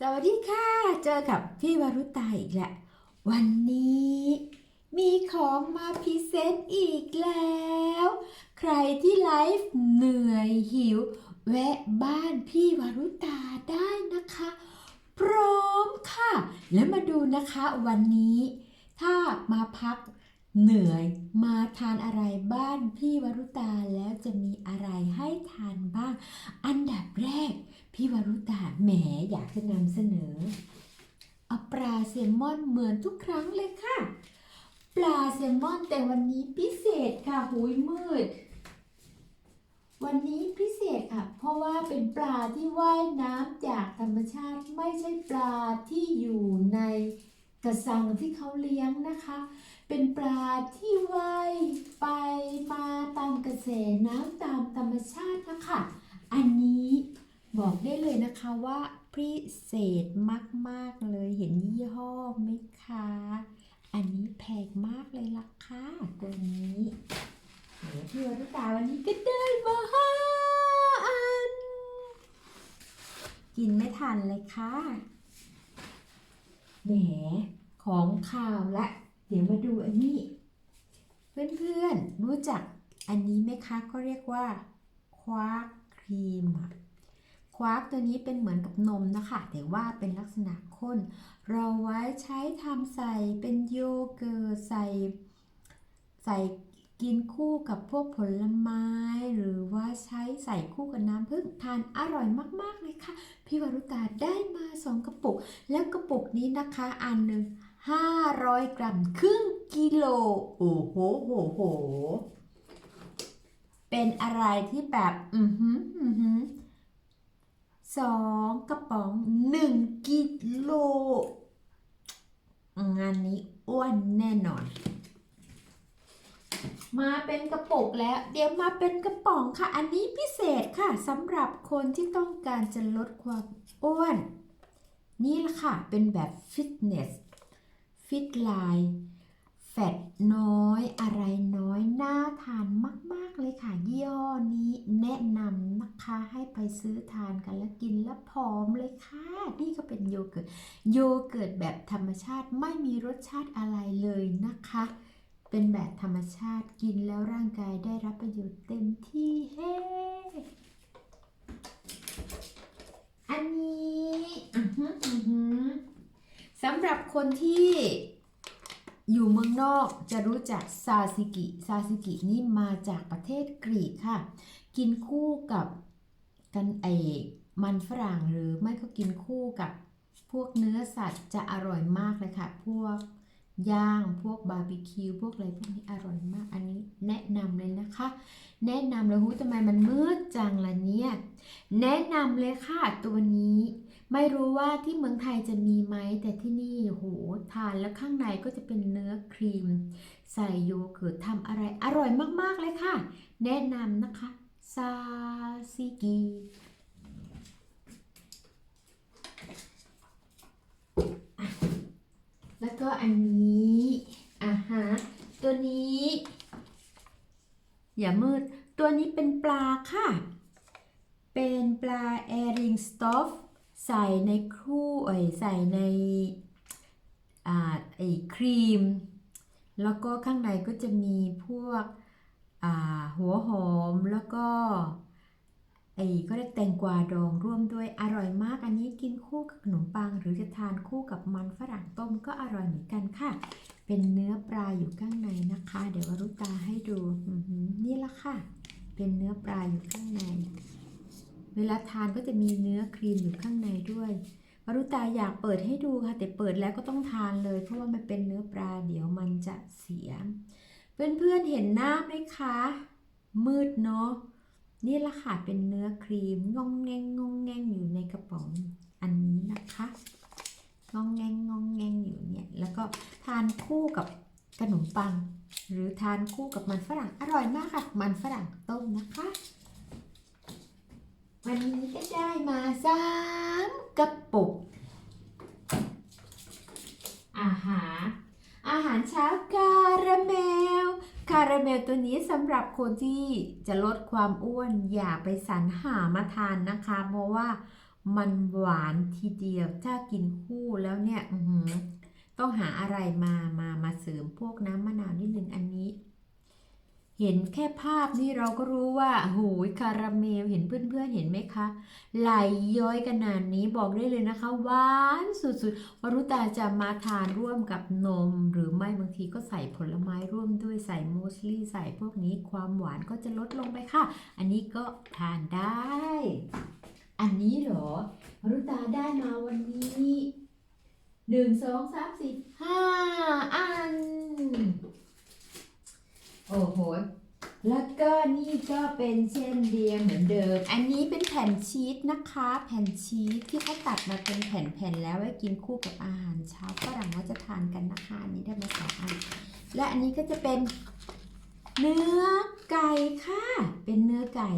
สวัสดีค่ะ เจอกับพี่วรุตาอีกแล้ววันนี้มีของมาพรีเซนต์อีกแล้ว ใครที่ไลฟ์เหนื่อยหิว แวะบ้านพี่วรุตาได้นะคะ พร้อมค่ะ แล้วมาดูนะคะวันนี้ ถ้ามาพักเหนื่อยมาทานอะไรบ้านพี่วรุตาแล้วจะมีอะไรให้ทานบ้าง อันดับแรก พี่วรุตาแหมอยากจะนำเสนอเอาปลาแซลมอนเหมือนทุกครั้งเลยค่ะ ปลาแซลมอนแต่วันนี้พิเศษค่ะหุยมืด วันนี้พิเศษค่ะ เพราะว่าเป็นปลาที่ว่ายน้ำจากธรรมชาติไม่ใช่ปลาที่อยู่ในกระสังที่เขาเลี้ยงนะคะ เป็นปลาที่ว่ายไปมาตามกระแสน้ำตามธรรมชาตินะคะ อันนี้ บอกได้เลยนะคะว่าพิเศษมาก ๆ เลยเห็นยี่ห้อไหมคะ อันนี้แพงมากเลยล่ะค่ะตัวนี้เดี๋ยวพี่วรุตาวันนี้ก็ได้มาห้าอัน กินไม่ทันเลยค่ะแหมของข่าวละ เดี๋ยวมาดูอันนี้ เพื่อน ๆ รู้จักอันนี้ไหมคะเขาเรียกว่า ควากครีมอะ ควากตัวนี้เป็นเหมือนกับนมนะคะแต่ว่าเป็นลักษณะข้น เราไว้ใช้ทำใส่เป็นโยเกิร์ตใส่ใส่กินคู่กับพวกผลไม้ หรือว่าใช้ใส่คู่กับน้ำผึ้งทานอร่อยมากๆเลยค่ะ พี่วรุตาได้มาสองกระปุก แล้วกระปุกนี้นะคะอันหนึ่ง500 กรัมครึ่งกิโล โอ้โหโหโห เป็นอะไรที่แบบ อือหืออือหือ สองกระป๋องหนึ่งกิโล งานนี้อ้วนแน่นอน มาเป็นกระปุกแล้ว เดี๋ยวมาเป็นกระป๋องค่ะ อันนี้พิเศษค่ะสำหรับคนที่ต้องการจะลดความอ้วน นี่ละค่ะ เป็นแบบฟิตเนส ฟิตไลน์ แฟตน้อยอะไรน้อยน่าทานมาก ๆ เลยค่ะ ยี่ห้อนี้แนะนำนะคะให้ไปซื้อทานกันแล้วกินแล้วผอมเลยค่ะ นี่ก็เป็นโยเกิร์ตโยเกิร์ตแบบธรรมชาติไม่มีรสชาติอะไรเลยนะคะ เป็นแบบธรรมชาติกินแล้วร่างกายได้รับประโยชน์เต็มที่เฮ้อันนี้สำหรับคนที่ อยู่เมืองนอกจะรู้จักซาซิกิ ซาซิกินี่มาจากประเทศกรีกค่ะ กินคู่กับกันเอกมันฝรั่งหรือไม่ก็กินคู่กับพวกเนื้อสัตว์จะอร่อยมากเลยค่ะ พวกย่าง พวกบาร์บีคิว พวกอะไรพวกนี้อร่อยมาก อันนี้แนะนำเลยนะคะ แนะนำเลยหูทำไมมันมืดจังล่ะเนี่ย แนะนำเลยค่ะตัวนี้ ไม่รู้ว่าที่เมืองไทยจะมีไหมแต่ที่นี่โหทานแล้วข้างในก็จะเป็นเนื้อครีม ใส่โยเกิร์ตทำอะไรอร่อยมากๆเลยค่ะ แนะนำนะคะซาซิกิแล้วก็อันนี้อะฮะตัวนี้ อย่ามืด ตัวนี้เป็นปลาค่ะ เป็นปลาแอริงสตอฟ ใส่ในครู่เอ้ยใส่ในอ่าไอครีม แล้วก็ข้างในก็จะมีพวกอ่าหัวหอมแล้วก็ไอ้ก็เรียกแตงกวาดองร่วมด้วยอร่อยมากอันนี้กินคู่กับขนมปัง หรือจะทานคู่กับมันฝรั่งต้มก็อร่อยเหมือนกันค่ะ เป็นเนื้อปลาอยู่ข้างในนะคะ เดี๋ยววรุตาให้ดูนี่ละค่ะ เป็นเนื้อปลาอยู่ข้างใน เวลาทานก็จะมีเนื้อครีมอยู่ข้างในด้วยวรุตาอยากเปิดให้ดูค่ะ แต่เปิดแล้วก็ต้องทานเลย เพราะว่ามันเป็นเนื้อปลาเดี๋ยวมันจะเสีย เพื่อนๆเห็นหน้าไหมคะ มืดเนาะนี่ละค่ะเป็นเนื้อครีมงองแงงงองแงงอยู่ในกระป๋องอันนี้นะคะงองแงงงองแงงอยู่เนี่ยแล้วก็ทานคู่กับขนมปัง หรือทานคู่กับมันฝรั่งอร่อยมากค่ะ มันฝรั่งต้มนะคะ วันนี้ก็ได้มาสามกระปุก อาหารอาหารเช้าการาเมล คาราเมลตัวนี้สำหรับคนที่จะลดความอ้วนอย่าไปสรรหามาทานนะคะ เพราะว่ามันหวานทีเดียวถ้ากินคู่แล้วเนี่ยต้องหาอะไรมามามาเสริมพวกน้ำมะนาวนิดนึงอันนี้ เห็นแค่ภาพนี่เราก็รู้ว่าโหยคาราเมลเห็นเพื่อนๆเห็นไหมคะไหลย้อยขนาดนี้บอกได้เลยนะคะหวานสุดๆวรุตาจะมาทานร่วมกับนม หรือไม่บางทีก็ใส่ผลไม้ร่วมด้วยใส่มูสลี่ใส่พวกนี้ความหวานก็จะลดลงไปค่ะ อันนี้ก็ทานได้ อันนี้เหรอวรุตาได้มาวันนี้หนึ่งสองสามสี่ห้าอัน โอ้โห แล้วก็นี่ก็เป็นเช่นเดียวเหมือนเดิม อันนี้เป็นแผ่นชีสนะคะ แผ่นชีสที่เขาตัดมาเป็นแผ่นๆแล้วไว้กินคู่กับอาหารเช้าฝรั่งเขาจะทานกันนะคะ อันนี้ได้มาสองอัน และอันนี้ก็จะเป็นเนื้อไก่ค่ะ เป็นเนื้อไก่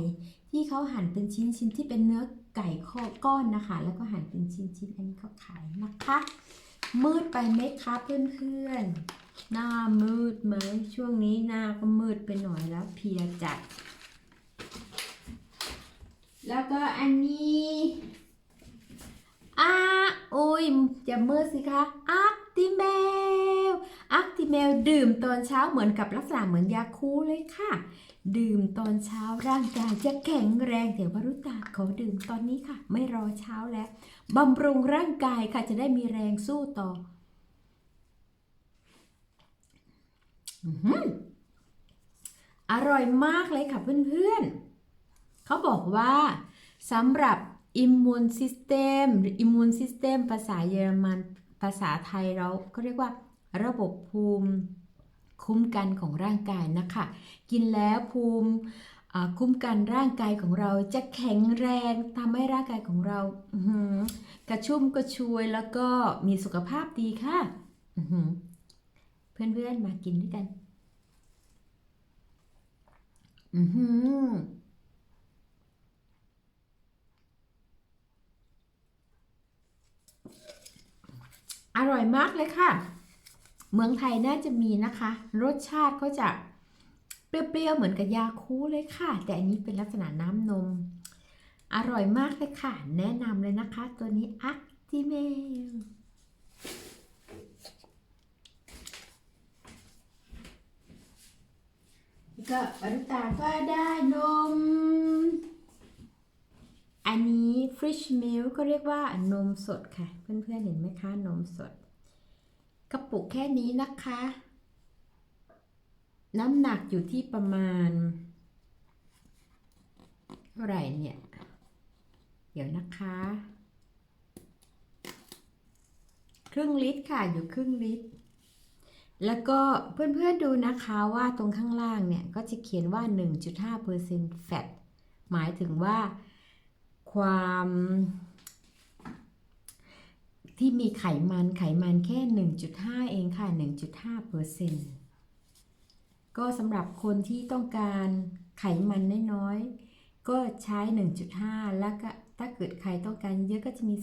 ที่เขาหั่นเป็นชิ้นๆที่เป็นเนื้อไก่ข้อก้อนนะคะ แล้วก็หั่นเป็นชิ้นๆอันนี้เขาขายนะคะ มืดไปไหมคะเพื่อนๆ หน้ามืดไหมช่วงนี้หน้าก็มืดไปหน่อยแล้วเพียจัด แล้วก็อันนี้อาโอ้ยจะมืดสิคะอักติเมลอักติเมลดื่มตอนเช้าเหมือนกับลักษณะเหมือนยาคูเลยค่ะ ดื่มตอนเช้าร่างกายจะแข็งแรงเดี๋ยววรุตาขอดื่มตอนนี้ค่ะ ไม่รอเช้าแล้วบำรุงร่างกายค่ะจะได้มีแรงสู้ต่อ อร่อยมากเลยค่ะเพื่อนๆ เขาบอกว่าสำหรับอิมมูนซิสเต็มหรืออิมมูนซิสเต็มภาษาเยอรมันภาษาไทยเราก็เรียกว่าระบบภูมิคุ้มกันของร่างกายนะคะ กินแล้วภูมิคุ้มกันร่างกายของเราจะแข็งแรงทำให้ร่างกายของเรากระชุ่มกระชวยแล้วก็มีสุขภาพดีค่ะ เพื่อนๆมากินด้วยกัน อือหืออร่อยมากเลยค่ะ เมืองไทยน่าจะมีนะคะ รสชาติก็จะเปรี้ยวๆเหมือนกับยาคูเลยค่ะ แต่อันนี้เป็นลักษณะน้ำนม อร่อยมากเลยค่ะ แนะนำเลยนะคะ ตัวนี้อักติเมล ก็อรุตาก็ได้นม อันนี้ Fresh Milk ก็เรียกว่านมสดค่ะ เพื่อนๆเห็นไหมคะ นมสด กระปุกแค่นี้นะคะ น้ำหนักอยู่ที่ประมาณ เท่าไหร่เนี่ย เดี๋ยวนะคะ ครึ่งลิตรค่ะ อยู่ครึ่งลิตร แล้วก็เพื่อนๆดูนะคะว่าตรงข้างล่างเนี่ย ก็จะเขียนว่า 1.5% fat หมายถึงว่าความที่มีไขมันไขมันแค่ 1.5 เองค่ะ 1.5%ก็สำหรับคนที่ต้องการไขมันน้อยๆ ก็ใช้ 1.5 แล้วก็ ถ้าเกิดใครต้องการเยอะก็จะมี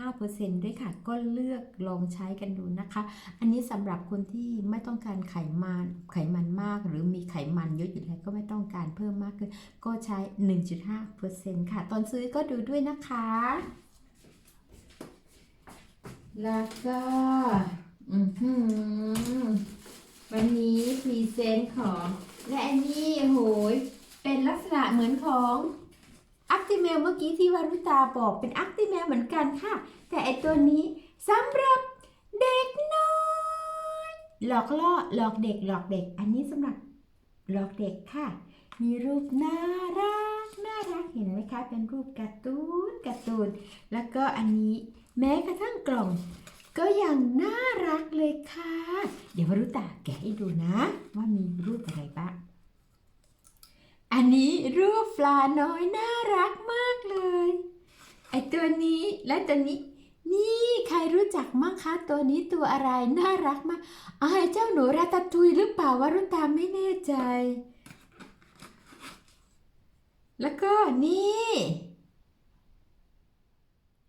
3.5%ด้วยค่ะ ก็เลือกลองใช้กันดูนะคะ อันนี้สำหรับคนที่ไม่ต้องการไขมันไขมันมาก หรือมีไขมันเยอะอยู่แล้วก็ไม่ต้องการเพิ่มมากขึ้น ก็ใช้ 1.5%ค่ะ ตอนซื้อก็ดูด้วยนะคะ แล้วก็อือหือวันนี้พรีเซนต์ของ และอันนี้โหยเป็นลักษณะเหมือนของ อัคติเมลเมื่อกี้ที่วารุตาบอกเป็นอัคติเมลเหมือนกันค่ะ แต่ไอตัวนี้สำหรับเด็กน้อยหลอกล่อหลอกเด็กหลอกเด็ก อันนี้สำหรับหลอกเด็กค่ะ มีรูปน่ารักน่ารักเห็นไหมคะ เป็นรูปการ์ตูนการ์ตูน แล้วก็อันนี้แม้กระทั่งกล่อง ก็ยังน่ารักเลยค่ะ เดี๋ยววารุตาแกะให้ดูนะ ว่ามีรูปอะไรบ้าง อันนี้รูปปลาน้อยน่ารักมากเลย ไอตัวนี้และตัวนี้ นี่ใครรู้จักมั้งคะตัวนี้ตัวอะไรน่ารักมากอาเจ้าหนูราตาตุยหรือเปล่าวารุตาไม่แน่ใจ แล้วก็นี่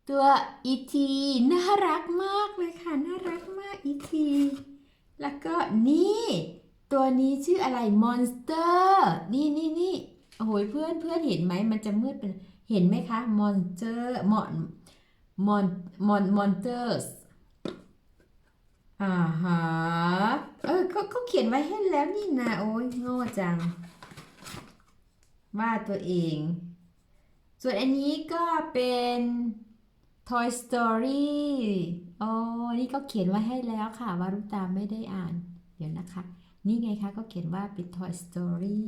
ตัวอีทีน่ารักมากเลยค่ะน่ารักมากอีทีแล้วก็นี่ ตัวนี้ชื่ออะไรมอนสเตอร์นี่นี่นี่โอ้โหเพื่อนเพื่อนเห็นไหมมันจะมืดเป็นเห็นไหมคะ monster mon mon mon monsters อ่าฮะเออเขาเขาเขียนไว้ให้แล้วนี่นะโอ้ยโง่จังว่าตัวเอง ส่วนอันนี้ก็เป็น Toy Story อ๋อนี่ก็เขียนไว้ให้แล้วค่ะวารุตาไม่ได้อ่าน ดี๋ยวนะคะ นี่ไงคะก็เขียนว่าเป็น Toy Story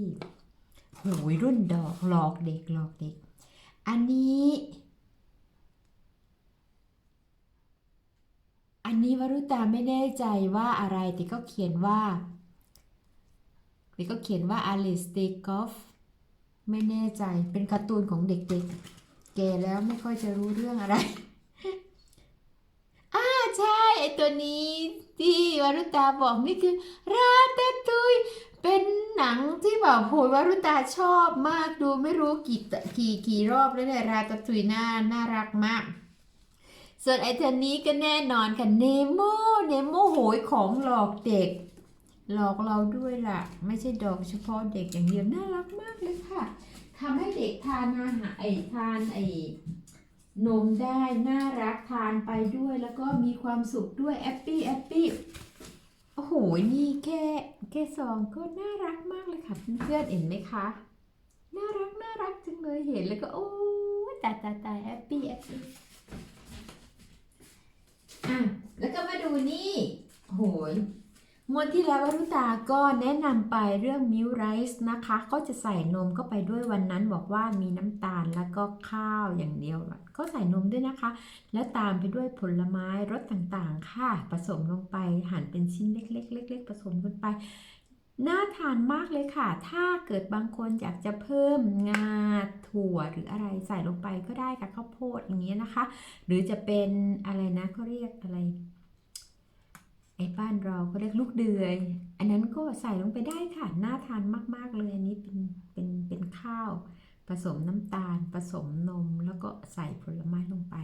โหยรุ่นดอกหลอกเด็กหลอกเด็ก อันนี้ อันนี้วรุตาไม่แน่ใจว่าอะไรแต่ก็เขียนว่าแต่ก็เขียนว่า Alice Take Off ไม่แน่ใจเป็นการ์ตูนของเด็กๆ แก่แล้วไม่ค่อยจะรู้เรื่องอะไร ช่ไอตัวนี้ที่วรุตาบอกนี่คือราตาตุยเป็นหนังที่แบบโหยวารุตาชอบมากดูไม่รู้กี่กี่กี่รอบแล้วเนี่ยราตาตุยน่าน่ารักมาก ส่วนไอเทนนี้ก็แน่นอนค่ะเนโมเนโมโหยของหลอกเด็ก หลอกเราด้วยล่ะ ไม่ใช่ดอกเฉพาะเด็กอย่างเดียวน่ารักมากเลยค่ะทำให้เด็กทานอาหารไอทานไอ นมได้น่ารักทานไปด้วยแล้วก็มีความสุขด้วยแอปปี้แอปปี้โอ้โหนี่แค่แค่ซองก็น่ารักมากเลยค่ะเพื่อนๆเห็นไหมคะ น่ารักน่ารักจังเลยเห็นแล้วก็โอ้ตายตายตายแอปปี้แอปปี้อะแล้วก็มาดูนี่โหย งวดที่แล้ววรุตาก็แนะนำไปเรื่องมิลไรซ์นะคะ ก็จะใส่นมเข้าไปด้วยวันนั้นบอกว่ามีน้ำตาลแล้วก็ข้าวอย่างเดียวก็ใส่นมด้วยนะคะ แล้วตามไปด้วยผลไม้รสต่างๆ ค่ะ ผสมลงไปหั่นเป็นชิ้นเล็ก ๆ เล็ก ๆ ผสมกันไปน่าทานมากเลยค่ะ ถ้าเกิดบางคนอยากจะเพิ่มงาถั่วหรืออะไรใส่ลงไปก็ได้ค่ะข้าวโพดอย่างเงี้ยนะคะ หรือจะเป็นอะไรนะเขาเรียกอะไร บ้านเราเขาเรียกลูกเดือย อันนั้นก็ใส่ลงไปได้ค่ะ น่าทานมาก ๆ เลย อันนี้เป็นเป็นเป็นข้าว ผสมน้ำตาล ผสมนม แล้วก็ใส่ผลไม้ลงไป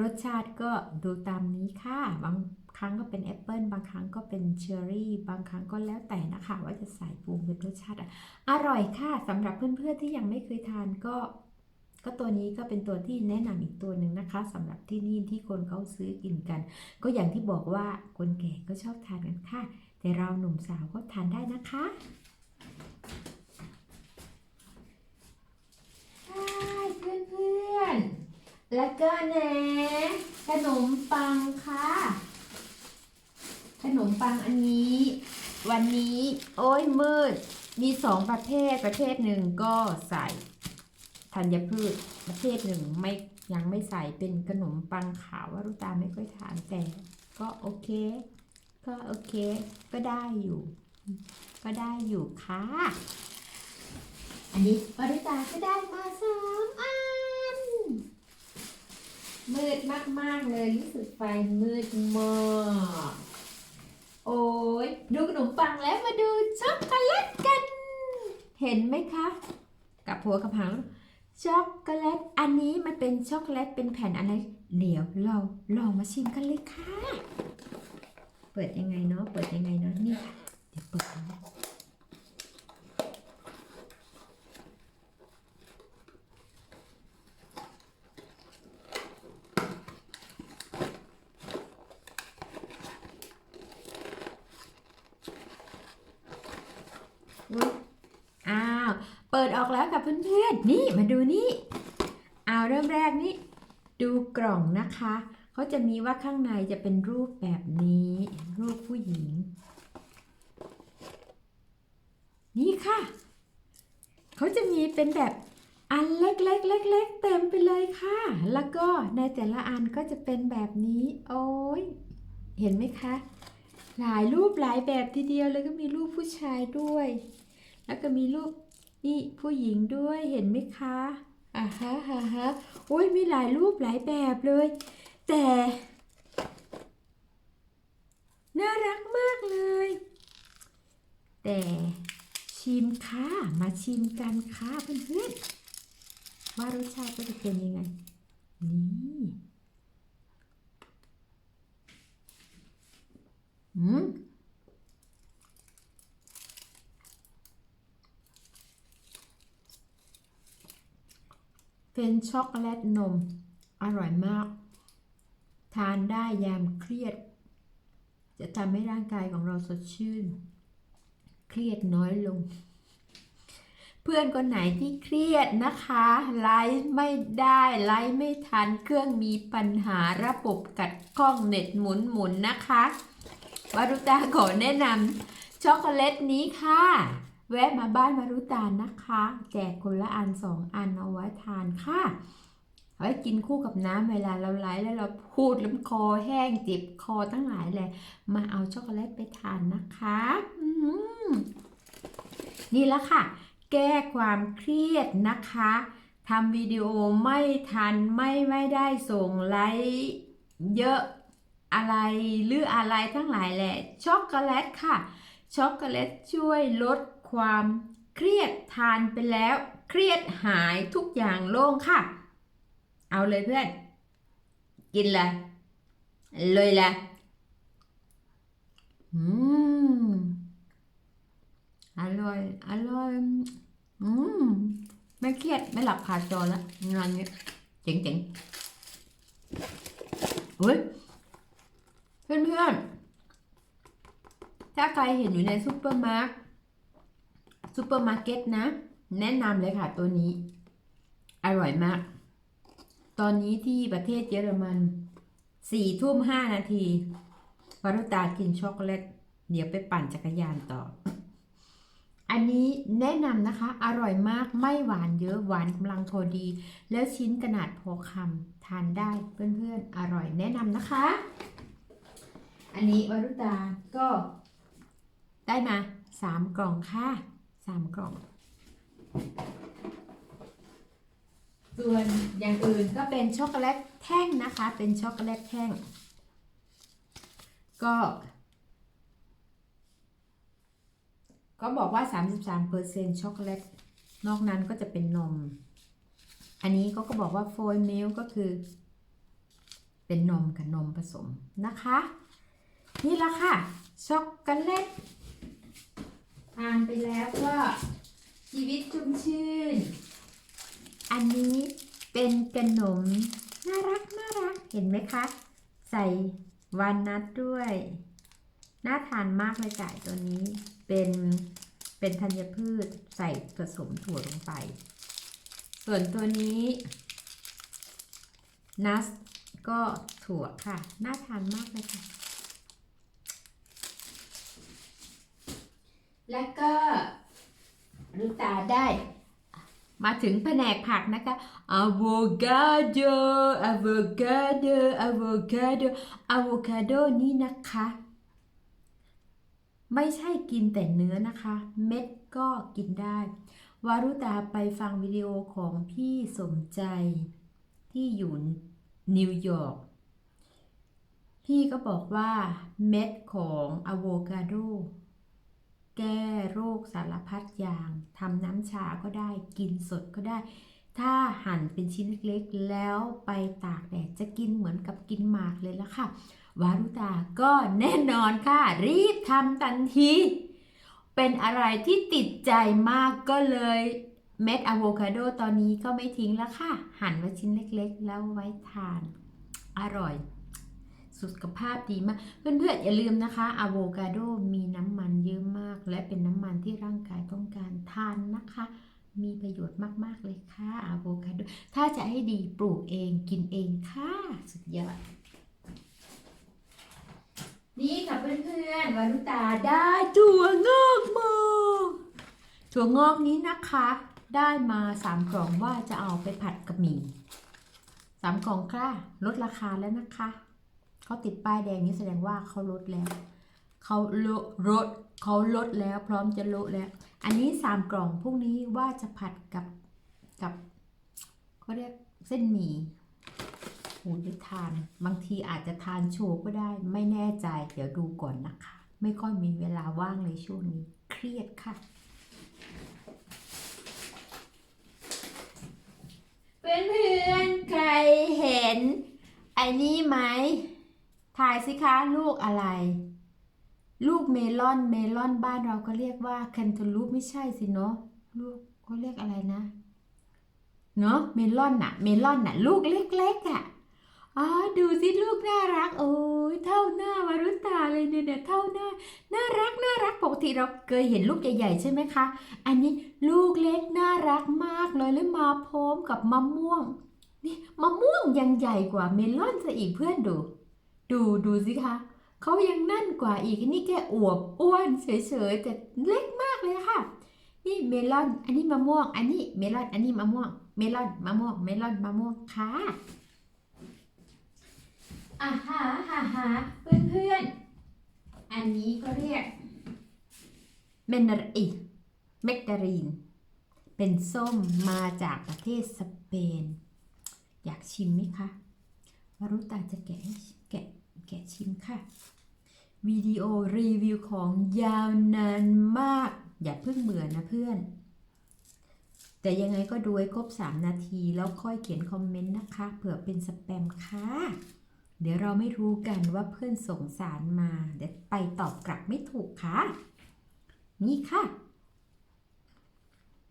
รสชาติก็ดูตามนี้ค่ะ บางครั้งก็เป็นแอปเปิลบางครั้งก็เป็นเชอร์รี่ บางครั้งก็แล้วแต่นะคะ ว่าจะใส่ปรุงเป็นรสชาติ อร่อยค่ะสำหรับเพื่อนๆที่ยังไม่เคยทานก็ ก็ตัวนี้ก็เป็นตัวที่แนะนำอีกตัวหนึ่งนะคะสำหรับที่นี่ที่คนเขาซื้อกินกัน ก็อย่างที่บอกว่าคนแก่ก็ชอบทานกันค่ะ แต่เราหนุ่มสาวก็ทานได้นะคะใช่เพื่อนๆ แล้วก็แหนขนมปังค่ะ ขนมปังอันนี้ วันนี้ โอ้ยมืด มีสองประเภทประเภทหนึ่งก็ใส่ ธัญพืชประเภทหนึ่งไม่ยังไม่ใส่เป็นขนมปังขาวว่ารุตาไม่ค่อยทานแต่ก็โอเค ก็โอเค ก็ได้อยู่ ก็ได้อยู่ค่ะ อันนี้วารุตาก็ได้มาสามอัน มืดมากๆเลยรู้สึกไฟมืดมากโอ้ยดูขนมปังแล้วมาดูช็อกโกแลตกัน เห็นไหมคะ กับหัวกับหาง ช็อกโกแลต อันนี้มันเป็นช็อกโกแลตเป็นแผ่นอะไร เดี๋ยวเราลองมาชิมกันเลยค่ะ เปิดยังไงเนาะ เปิดยังไงเนาะ นี่ค่ะ เดี๋ยวเปิดนะอุ๊ยอ้า ดออกแล้วกับเพื่อนๆ นี่มาดูนี่ เอาเริ่มแรกนี่ ดูกล่องนะคะ เขาจะมีว่าข้างในจะเป็นรูปแบบนี้ รูปผู้หญิง นี่ค่ะ เขาจะมีเป็นแบบอันเล็กๆเล็กๆเต็มไปเลยค่ะ แล้วก็ในแต่ละอันก็จะเป็นแบบนี้ โอ้ย เห็นไหมคะ หลายรูปหลายแบบทีเดียวเลยก็มีรูปผู้ชายด้วย แล้วก็มีรูป นี่ผู้หญิงด้วยเห็นไหมคะอ่าฮะฮ่าฮะโอ้ยมีหลายรูปหลายแบบเลย แต่ น่ารักมากเลย แต่ชิมค่ะมาชิมกันค่ะเพื่อนๆว่ารสชาติก็จะเป็นยังไง นี่อืม เป็นช็อกโกแลตนม อร่อยมาก ทานได้ยามเครียด จะทำให้ร่างกายของเราสดชื่น เครียดน้อยลง เพื่อนคนไหนที่เครียดนะคะ ไลฟ์ไม่ได้ไลฟ์ไม่ทันเครื่องมีปัญหาระบบกัดข้องเน็ตหมุนหมุนๆนะคะวารุตาขอแนะนำช็อกโกแลตนี้ค่ะ แวะมาบ้านวารุตานนะคะ แจกคนละอันสองอันเอาไว้ทานค่ะเอาไว้กินคู่กับน้ำเวลาเราไลฟ์แล้วเราพูดล้วคอแห้งเจ็บคอทั้งหลายเลยมาเอาช็อกโกแลตไปทานนะคะนี่ล้วค่ะ แก้ความเครียดนะคะทำวิดีโอไม่ทันไม่ไม่ได้ส่งไลค์เยอะอะไรหรืออะไรทั้งหลายแหละช็อกโกแลตค่ะช็อกโกแลตช่วยลด ความเครียดทานไปแล้ว เครียดหายทุกอย่างโล่งค่ะ เอาเลยเพื่อน กินเลยเลยแหละอืมอร่อย อร่อย อืม ไม่เครียด ไม่หลับขาจอแล้วงานนี้เจ๋งๆเฮ้ย เพื่อนๆถ้าใครเห็นอยู่ในซูเปอร์มาร์ท ซูเปอร์มาร์เก็ตนะ แนะนำเลยค่ะตัวนี้ อร่อยมาก ตอนนี้ที่ประเทศเยอรมันสี่ทุ่มห้านาทีวารุตากินช็อกโกแลต เดี๋ยวไปปั่นจักรยานต่อ อันนี้แนะนำนะคะ อร่อยมากไม่หวานเยอะหวานกำลังพอดี แล้วชิ้นขนาดพอคำทานได้เพื่อนๆ อร่อยแนะนำนะคะ อันนี้วารุตาก็ได้มาสามกล่องค่ะ สามกล่อง ส่วนอย่างอื่นก็เป็นช็อกโกแลตแท่งนะคะ เป็นช็อกโกแลตแท่ง ก็ ก็บอกว่า 33%ช็อกโกแลต นอกนั้นก็จะเป็นนม อันนี้ก็ก็บอกว่าโฟยมิลก็คือ เป็นนมกับนมผสมนะคะ นี่ละค่ะ ช็อกโกแลต ทานไปแล้วก็ชีวิตชุ่มชื่น อันนี้เป็นขนมน่ารักน่ารัก เห็นไหมคะ ใส่วานนัทด้วย น่าทานมากเลยจ่ายตัวนี้ เป็นเป็นธัญพืชใส่ผสมถั่วลงไป ส่วนตัวนี้นัสก็ถั่วค่ะ น่าทานมากเลยค่ะ แล้วก็ลูกตาได้ มาถึงแผนกผักนะคะ avocado avocado avocado avocado นี่นะคะ ไม่ใช่กินแต่เนื้อนะคะ เม็ดก็กินได้ วารุตาไปฟังวิดีโอของพี่สมใจที่อยู่นิวยอร์กพี่ก็บอกว่าเม็ดของอะโวคาโด แก้โรคสารพัดอย่างทำน้ำชาก็ได้กินสดก็ได้ ถ้าหั่นเป็นชิ้นเล็กๆ แล้วไปตากแดดจะกินเหมือนกับกินหมากเลยละค่ะ วารุตาก็แน่นอนค่ะ รีบทำทันที เป็นอะไรที่ติดใจมากก็เลยเม็ดอะโวคาโดตอนนี้ก็ไม่ทิ้งแล้วค่ะ หั่นไว้ชิ้นเล็กๆ แล้วไว้ทาน อร่อย สุขภาพดีมาก เพื่อนๆอย่าลืมนะคะอะโวคาโดมีน้ำมันเยอะมาก และเป็นน้ำมันที่ร่างกายต้องการทานนะคะ มีประโยชน์มากๆเลยค่ะอะโวคาโดถ้าจะให้ดีปลูกเองกินเองค่ะ สุดยอดนี่ค่ะเพื่อนๆวารุตาได้ถั่วงอกมาถั่วงอกนี้นะคะ ได้มาสามกล่องว่าจะเอาไปผัดกะหมี่สามกล่องค่ะลดราคาแล้วนะคะ เขาติดป้ายแดงนี้แสดงว่าเขาลดแล้วเขาลดลดเขาลดแล้วพร้อมจะลดแล้ว อันนี้สามกล่องพรุ่งนี้ว่าจะผัดกับกับเขาเรียกเส้นหมี่หูจะทาน บางทีอาจจะทานโชว์ก็ได้ ไม่แน่ใจเดี๋ยวดูก่อนนะคะ ไม่ค่อยมีเวลาว่างเลยช่วงนี้ เครียดค่ะเพื่อนๆใครเห็นไอ้นี่ไหม ทายสิคะลูกอะไร ลูกเมลอนเมลอนบ้านเราก็เรียกว่าแคนตาลูปไม่ใช่สิเนาะลูกเขาเรียกอะไรนะเนาะเมลอนน่ะ เมลอนน่ะ ลูกเล็กๆอะอ๋อดูสิลูกน่ารัก โอ้ยเท่าหน้าวารุตาเลยเนี่ยเนี่ยเท่าหน้า น่ารักน่ารักปกติเราเคยเห็นลูกใหญ่ๆใช่ไหมคะ อันนี้ลูกเล็กน่ารักมากเลยแล้วมาพร้อมกับมะม่วงนี่มะม่วงยังใหญ่กว่าเมลอนซะอีกเพื่อนดู ดูดูสิคะเขายังนั่นกว่าอีกนี่แค่อวบอ้วนเฉยๆแต่เล็กมากเลยค่ะ นี่เมลอน อันนี้มะม่วง อันนี้เมลอน อันนี้มะม่วง เมลอนมะม่วง เมลอนมะม่วงค่ะอ่าฮะฮ่าฮะเพื่อนเพื่อนๆอันนี้ก็เรียกเมนดารีเมกดารีน เป็นส้มมาจากประเทศสเปน อยากชิมไหมคะ วารุตาจะแกะแกะแกะชิมค่ะ วิดีโอรีวิวของยาวนานมาก อย่าเพิ่งเบื่อนะเพื่อน แต่ยังไงก็ดูให้ครบ 3 นาทีแล้วค่อยเขียนคอมเมนต์นะคะ เผื่อเป็นสแปมค่ะ เดี๋ยวเราไม่รู้กันว่าเพื่อนส่งสารมา เดี๋ยวไปตอบกลับไม่ถูกค่ะ นี่ค่ะ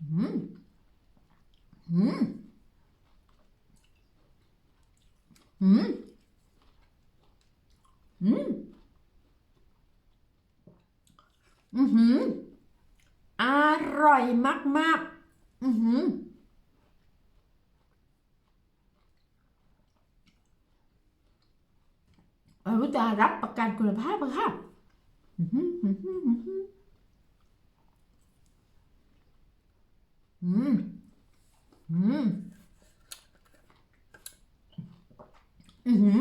อืม อืม อืม อืม อือหือ อร่อยมาก ๆ อือหืออรุตารับประกันคุณภาพค่ะอือหือ อือหือ อือหืออืม อืม อือหือ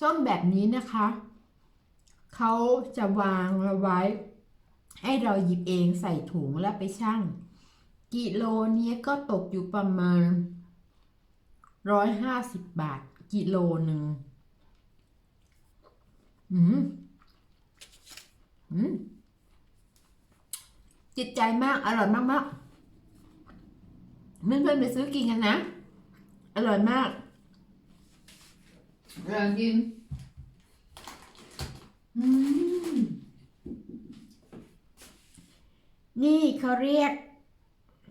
ส้มแบบนี้นะคะ เขาจะวางเราไว้ ให้เราหยิบเองใส่ถุงแล้วไปชั่ง กิโลเนี้ยก็ตกอยู่ประมาณร้อยห้าสิบบาท กิโลหนึ่งอืมอืมจิตใจมาก อร่อยมากมากๆ เพื่อนๆไปซื้อกินกันนะ อร่อยมากอร่อยจริงอืมนี่เขาเรียก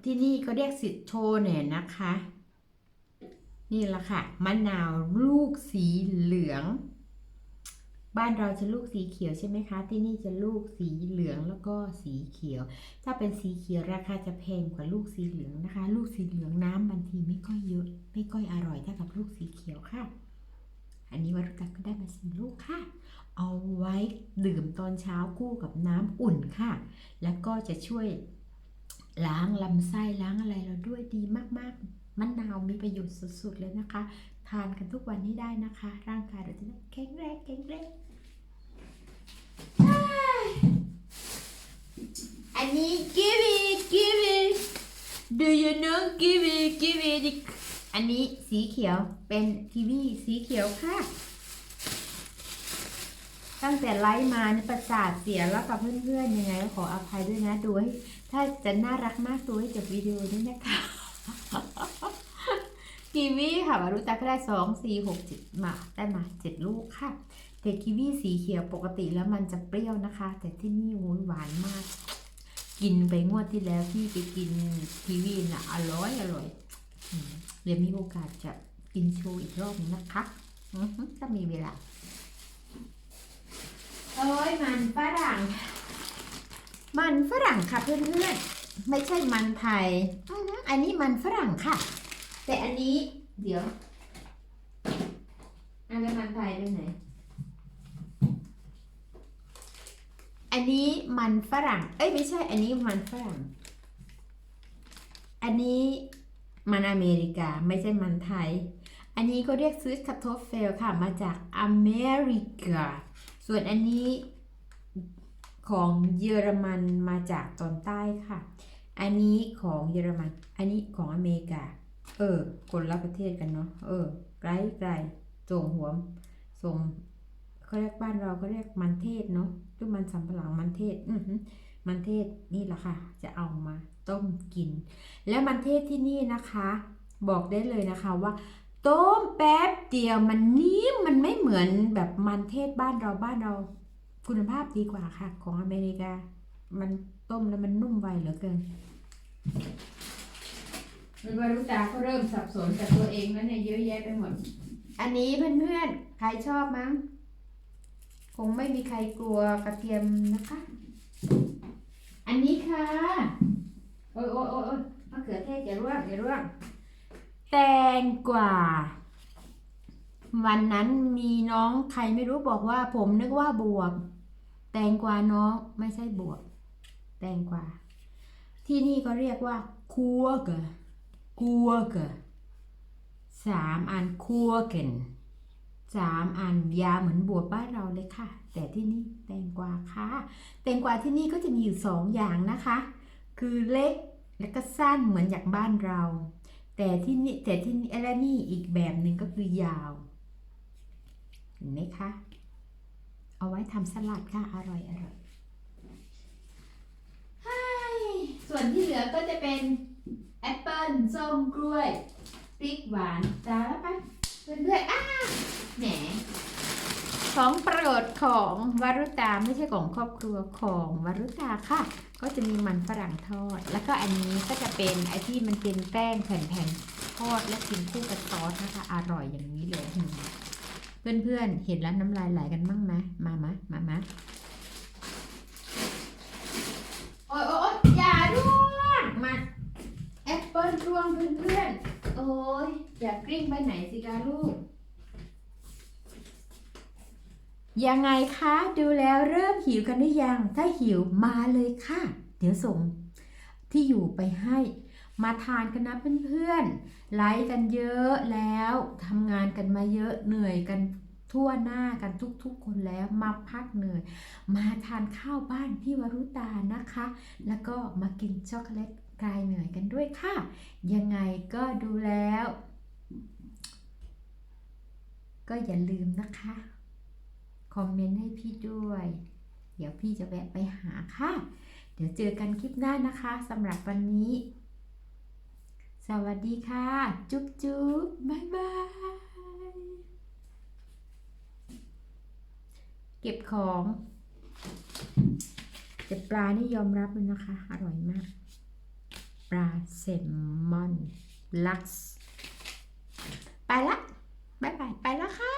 ที่นี่เขาเรียกสิทธิ์โชเนี่ยนะคะ นี่แหละค่ะมะนาวลูกสีเหลือง บ้านเราจะลูกสีเขียวใช่ไหมคะ ที่นี่จะลูกสีเหลืองแล้วก็สีเขียว ถ้าเป็นสีเขียวราคาจะแพงกว่าลูกสีเหลืองนะคะ ลูกสีเหลืองน้ำบางทีไม่ค่อยเยอะ ไม่ค่อยอร่อยเท่ากับลูกสีเขียวค่ะ อันนี้วัรุกัก็ได้มาสี่ลูกค่ะ เอาไว้ดื่มตอนเช้าคู่กับน้ำอุ่นค่ะ แล้วก็จะช่วยล้างลำไส้ล้างอะไรเราด้วยดีมากๆมะนาวมีประโยชน์สุดๆเลยนะคะ ทานกันทุกวันให้ได้นะคะ ร่างกายเราจะได้แข็งแรงแข็งแรง อันนี้ give it give it do you know give it give it อันนี้สีเขียวเป็นกีวีสีเขียวค่ะ ตั้งแต่ไลฟ์มานี่ประสาทเสียแล้วกับเพื่อนๆยังไงก็ขออภัยด้วยนะดูให้ถ้าจะน่ารักมากดูให้จบวิดีโอด้นะคะกีวีค่ะวารุตาก็ได้สองสี่หกเจ็ดมาได้มาเจ็ดลูกค่ะ แต่กีวีสีเขียวปกติแล้วมันจะเปรี้ยวนะคะ แต่ที่นี่โอ้ยหวานมาก กินไปงวดที่แล้วที่ไปกินกีวีน่ะอร่อยอร่อยอืมเดี๋ยวมีโอกาสจะกินโชว์อีกรอบนึงนะคะอือฮึถ้ามีเวลาโอ้ยมันฝรั่ง มันฝรั่งค่ะเพื่อนๆ ไม่ใช่มันไทยอื้อหืออันนี้มันฝรั่งค่ะ แต่อันนี้เดี๋ยวอันนี้มันไทยด้วยไหน อันนี้มันฝรั่ง เอ้ยไม่ใช่ อันนี้มันฝรั่ง อันนี้มันอเมริกาไม่ใช่มันไทย อันนี้ก็เรียกซื้อคาโทเฟลค่ะมาจากอเมริกา ส่วนอันนี้ของเยอรมันมาจากตอนใต้ค่ะ อันนี้ของเยอรมัน อันนี้ของอเมริกา เออ คนละประเทศกันเนาะ เออ ไกลไกลส่งหัวส่ง เขาเรียกบ้านเราก็เรียกมันเทศเนาะทุกมันสำปะหลังมันเทศอือหือมันเทศนี่แหละค่ะ จะเอามาต้มกิน แล้วมันเทศที่นี่นะคะ บอกได้เลยนะคะว่าต้มแป๊บเดียวมันนิ่มมันไม่เหมือนแบบมันเทศบ้านเราบ้านเราคุณภาพดีกว่าค่ะ ของอเมริกา มันต้มแล้วมันนุ่มไวเหลือเกินมันวารุตาก็เริ่มสับสนกับตัวเองแล้วเนี่ยเยอะแยะไปหมด อันนี้เพื่อนๆ ใครชอบมั้งค งไม่มีใครกลัวกระเทียมนะคะ อันนี้ค่ะ โอ้ยโอ้ยโอ้ยโอ้ยมะเขือเทศอย่าร่วงอย่าร่วงแตงกวาวันนั้นมีน้องใครไม่รู้บอกว่า ผมนึกว่าบวบแตงกวาน้องไม่ใช่บวบแตงกวาที่นี่ก็เรียกว่าคัวเกะคัวเกะสามอันคัวเก่น สามอันยาวเหมือนบวบบ้านเราเลยค่ะ แต่ที่นี่แตงกวาค่ะ แตงกวาที่นี่ก็จะมีอยู่สองอย่างนะคะ คือเล็กและก็สั้นเหมือนอย่างบ้านเรา แต่ที่นี่แต่ที่นี่และนี่อีกแบบหนึ่งก็คือยาว เห็นไหมคะ เอาไว้ทำสลัดค่ะ อร่อยอร่อยส่วนที่เหลือก็จะเป็นแอปเปิลส้มกล้วยพริกหวานจ้าแล้วปะ เพื่อนๆอ้าแหนของโปรดของวารุตาไม่ใช่ของครอบครัวของวารุตาค่ะ ก็จะมีมันฝรั่งทอด แล้วก็อันนี้ก็จะเป็นไอที่มันเป็นแป้งแผ่นๆทอดและกินคู่กับซอสนะคะอร่อยอย่างนี้เลยเพื่อนๆเห็นแล้วน้ำลายไหลกันบ้างไหมมามะมามาโอ๊ยโอ๊ยโอ๊ยอย่าร่วงมาแอปเปิ้ลร่วงเพื่อนๆ โอ๊ยอย่ากลิ้งไปไหนสิกาลูก ยังไงคะ ดูแล้วเริ่มหิวกันหรือยัง ถ้าหิวมาเลยค่ะ เดี๋ยวส่งที่อยู่ไปให้ มาทานกันนะเพื่อนๆไลฟ์กันเยอะแล้วทำงานกันมาเยอะเหนื่อยกันทั่วหน้ากันทุกๆคนแล้วมาพักเหนื่อย มาทานข้าวบ้านพี่วรุตานะคะ แล้วก็มากินช็อกโกแลต คลายเหนื่อยกันด้วยค่ะ ยังไงก็ดูแล้ว ก็อย่าลืมนะคะ คอมเมนต์ให้พี่ด้วย เดี๋ยวพี่จะแวะไปหาค่ะ เดี๋ยวเจอกันคลิปหน้านะคะสำหรับวันนี้ สวัสดีค่ะ จุ๊บจุ๊บบายบายเก็บของแต่ปลานี่ยอมรับเลยนะคะ อร่อยมาก ปลาแซลมอนลักซ์ไปละบายบาย ไปละค่ะ